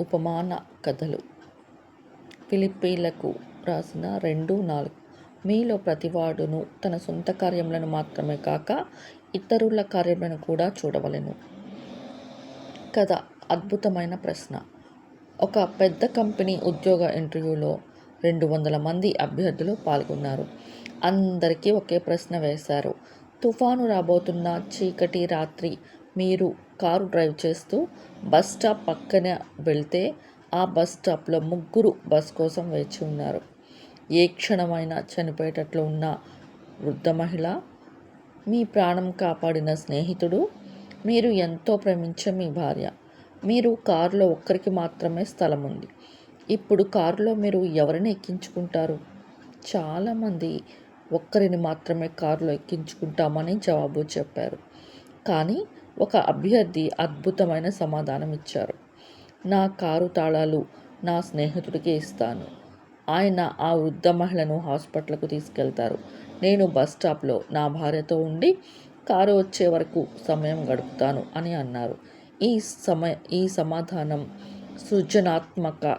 ఉపమాన కథలు. ఫిలిప్పీలకు రాసిన రెండు నాలుగు. మీలో ప్రతివాడును తన సొంత కార్యములను మాత్రమే కాక ఇతరుల కార్యములను కూడా చూడవలెను. కథ అద్భుతమైన ప్రశ్న. ఒక పెద్ద కంపెనీ ఉద్యోగ ఇంటర్వ్యూలో రెండు వందల మంది అభ్యర్థులు పాల్గొన్నారు. అందరికీ ఒకే ప్రశ్న వేశారు. తుఫాను రాబోతున్న చీకటి రాత్రి మీరు కారు డ్రైవ్ చేస్తూ బస్ స్టాప్ పక్కన వెళ్తే ఆ బస్ స్టాప్లో ముగ్గురు బస్ కోసం వేచి ఉన్నారు. ఏ క్షణమైనా చనిపోయేటట్లు ఉన్న వృద్ధ మహిళ మీ ప్రాణం కాపాడిన స్నేహితుడు మీరు ఎంతో ప్రేమించే మీ భార్య మీరు కారులో ఒక్కరికి మాత్రమే స్థలం ఉంది. ఇప్పుడు కారులో మీరు ఎవరిని ఎక్కించుకుంటారు? చాలామంది ఒక్కరిని మాత్రమే కారులో ఎక్కించుకుంటామని జవాబు చెప్పారు. కానీ ఒక అభ్యర్థి అద్భుతమైన సమాధానం ఇచ్చారు నా కారు తాళాలు నా స్నేహితుడికి ఇస్తాను. ఆయన ఆ వృద్ధ మహిళను హాస్పిటల్కు తీసుకెళ్తారు. నేను బస్ స్టాప్లో నా భార్యతో ఉండి కారు వచ్చే వరకు సమయం గడుపుతాను అని అన్నారు. ఈ సమయ ఈ సమాధానం సృజనాత్మక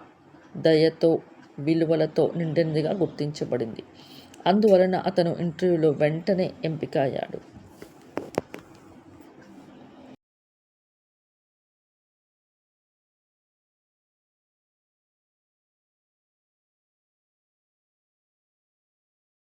దయతో విలువలతో నిండినదిగా గుర్తించబడింది. అందువలన అతను ఇంటర్వ్యూలో వెంటనే ఎంపిక అయ్యాడు